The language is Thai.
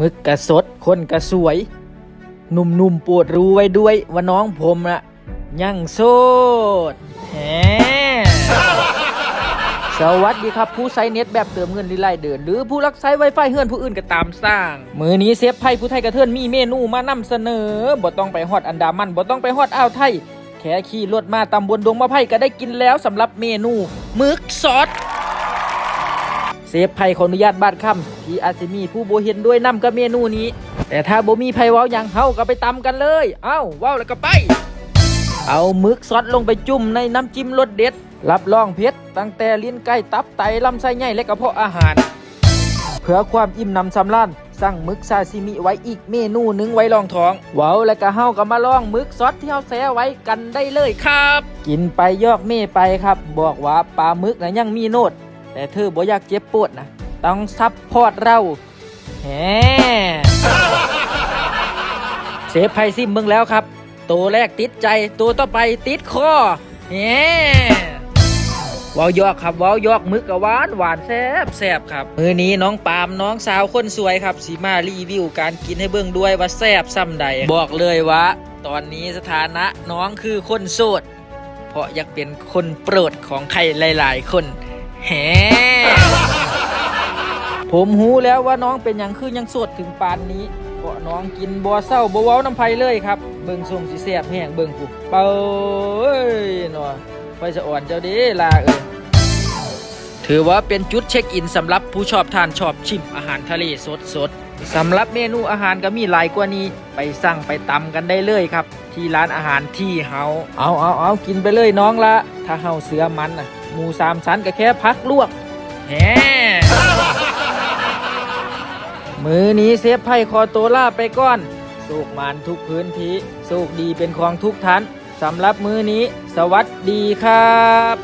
มึกกระสด คนกระสวย หนุ่มๆปวดรู้ไว้ด้วยว่าน้องผมน่ะยังโสดแหมสวัสดีครับผู้ใช้เน็ตแบบเติมเงินรีไลเดิน หรือผู้รักใช้ไวไฟเฮือนผู้อื่นก็ตามสร้าง มือนี้เซฟไพ่ผู้ไทยกระเทือนมีเมนูมานำเสนอบ่ต้องไปฮอดอันดามันบ่ต้องไปฮอดอ่าวไทย แค่ขี่รถมาตำบลดงมะไผ่ก็ได้กินแล้วสำหรับเมนูมึกซอส ฟไผ่ขออนุญาตบาดคำที่อาจจะมีผู้โบเห็นด้วยนำกับเมนูนี้ แต่ถ้าโบมีไผ่ว้าหยังเฮาก็ไปตำกันเลย เอ้าว้าวแล้วก็ไป เอามึกซอสลงไปจุ่มในน้ำจิ้มรสเด็ด รับรองเผ็ดตั้งแต่ลิ้นไก่ตับไตลำไส้ใหญ่และกระเพาะอาหาร เพื่อความอิ่มนำสำราญสั่งมึกซาซิมิไว้อีกเมนูหนึงไว้รองท้อง ว้าวแล้วก็เฮาก็มาลองมึกซอสที่เฮาแซ่ไว้กันได้เลยครับ กินไปยอกเม่ไปครับ บอกว่าปลาหมึกนะยังมีโนด แต่เธอบ่อยากเจ็บปวดนะต้องซับพอร์ตเราแหมเซฟไพซิมเบิ่งแล้วครับ ตัวแรกติดใจตัวต่อไปติดคอแหมว้าวยอกครับว้าวยอกมึกกะหวานหวานแซบแซบครับมือนี้น้องปามน้องสาวคนสวยครับสีมารีวิวการกินให้เบิ่งด้วยว่าแซบซ้ำใด บอกเลยว่าตอนนี้สถานะน้องคือคนโสด เพราะอยากเป็นคนโปรดของใครหลาย ๆ คน แฮผมหูแล้วว่าน้องเป็นอย่างคือยังสดถึงปานนี้เพราะน้องกินบัวเศร้าบัวเว้าน้ำไผ่เลยครับ เบิ่งส่งสีแสบแห้งเบิ่งกูเป้ยหนอไฟสะอ่อนเจ้าดีลาเอ้ยถือว่าเป็นจุดเช็คอินสำหรับผู้ชอบทานชอบชิมอาหารทะเลสดสดๆ สำหรับเมนูอาหารก็มีหลายกว่านี้ ไปสั่งไปตำกันได้เลยครับ ที่ร้านอาหารที่เฮาเอาเอาเอากินไปเลยน้องละ ถ้าเฮาเสือมันนะหมูสามชั้นก็แค่พักลวกแหมมือนี้เซฟไพ่คอโตวล่าไปก่อนโศกมานทุกพื้นที่โศกดีเป็นของทุกท่านสำหรับมือนี้ สวัสดีครับ